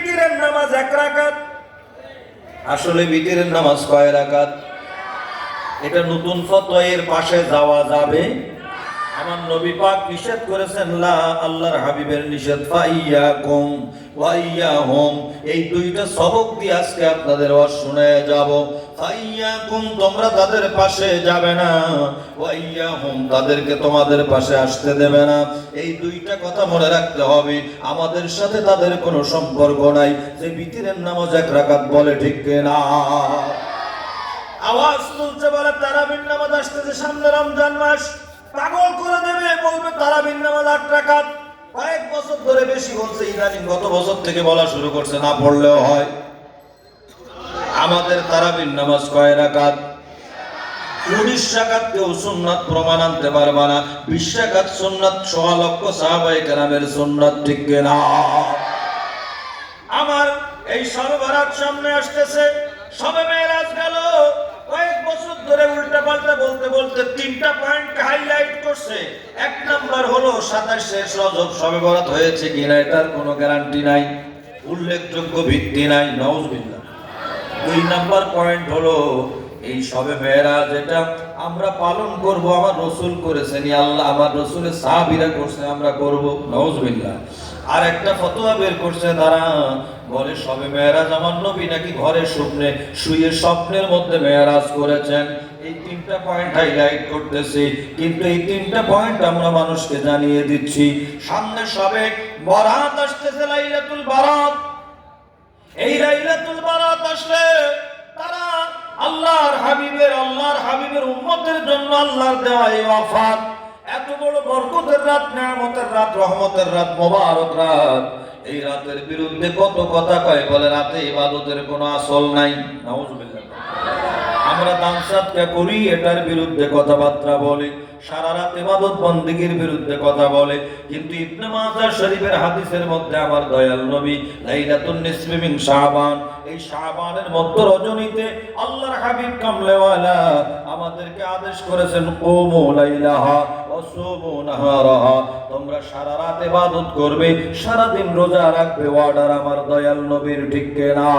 বিতিরের নামাজ এক রাকাত? আসলে বিতিরের নামাজ কয় রাকাত? এটা নতুন ফতোয়ের পাশে যাওয়া যাবে। আমার নবী পাক নিষেধ করেছেন, লা আল্লাহর হাবিবের নিষেধ, ফাইয়াকুম ওয়াইয়াহুম। এই দুইটা সবক দিয়ে আজকে আপনাদের ওয়াজ শুনে যাব। ফাইয়াকুম, তোমরা তাদের পাশে যাবে না। ওয়াইয়াহুম, তাদেরকে তোমাদের পাশে আসতে দেবে না। এই দুইটা কথা মনে রাখতে হবে, আমাদের সাথে তাদের কোনো সম্পর্ক নাই। যে বিতিরের নামাজ এক রাকাত বলে, ঠিক না আওয়াজ তুলছে বলে, তারাবির নামাজ আসতেছে সামনে রমজান মাস। পাগল করে দেবে, বলবে তারাবির নামাজ আট রাকাত। কয়েক বছর ধরে বেশি বলছে ইদানিং, গত বছর থেকে বলা শুরু করছে, না পড়লেও হয়। আমাদের তারাবির নামাজ কয় রাকাত? উনিশ রাকাত কেউ সুন্নাত প্রমাণ আনতে পারবে না। বিশ রাকাত সুন্নাত লক্ষ সাহাবাই কেরামের সুন্নাত, ঠিক না? আমার এই সর্বরাত সামনে আসতেছে, সবে মেয়েরাজ গেল। কয়েক বছর ধরে উল্টা পাল্টা বলতে বলতে তিনটা পয়েন্ট হাইলাইট করছে। এক নাম্বার হলো সাতাশে রজব সবে বরাত হয়েছে কিনা এটার কোনো গ্যারান্টি নাই, উল্লেখযোগ্য ভিত্তি নাই নওজবিল্লাহ দুই নাম্বার পয়েন্ট হলো এই সবে মেয়েরা যেটা আমরা পালন করব, আমার রসুল করেছেন আল্লাহ আমার রসুলের সাহাবিরা করছে আমরা করব। নওজবিল্লাহ আর একটা ফতোয়া বের করছে তারা বলে সবে মেয়েরাজ আমার নবী, নাকি ঘরে স্বপ্নে শুয়ে স্বপ্নের মধ্যে মেয়েরাজ করেছেন। এই তিনটা পয়েন্ট হাইলাইট করতেছি, কিন্তু এই তিনটা পয়েন্ট আমরা মানুষকে জানিয়ে দিচ্ছি। সামনে সবে বরাত আসতেছে, লাইলাতুল বারাত। হাবিবের আল্লাহর হাবিবের উম্মতের জন্য আল্লাহর দেওয়া এই ওয়াফাত। এত বড় বরকতের রাত, নিয়ামতের রাত, রহমতের রাত, মোবারক রাত। এই রাতের বিরুদ্ধে কত কথা কয় বলে রাতে ইবাদতের কোনো আসল নাই। নাউজুবিল্লাহ। আমরা দান সাদকা করি, এটার বিরুদ্ধে কথাবার্তা বলি। সারা রাত ইবাদত বন্দিগির বিরুদ্ধে কথা বলে। কিন্তু ইবনে মাজাহ শরীফের হাদিসের মধ্যে আমার দয়াল নবী, লাইলাতুন নিসফি মিন শাবান। এই শাবানের মধ্য রজনীতে আল্লাহর হাবিব কামলেওয়ালা আমাদেরকে আদেশ করেছেন, কুমু লাইলাহা ওয়াসুমু নাহারাহা। তোমরা সারা রাত ইবাদত করবে সারা দিন রোজা রাখবে, ওয়ার্ডার আমার দয়াল নবীর ঠিক না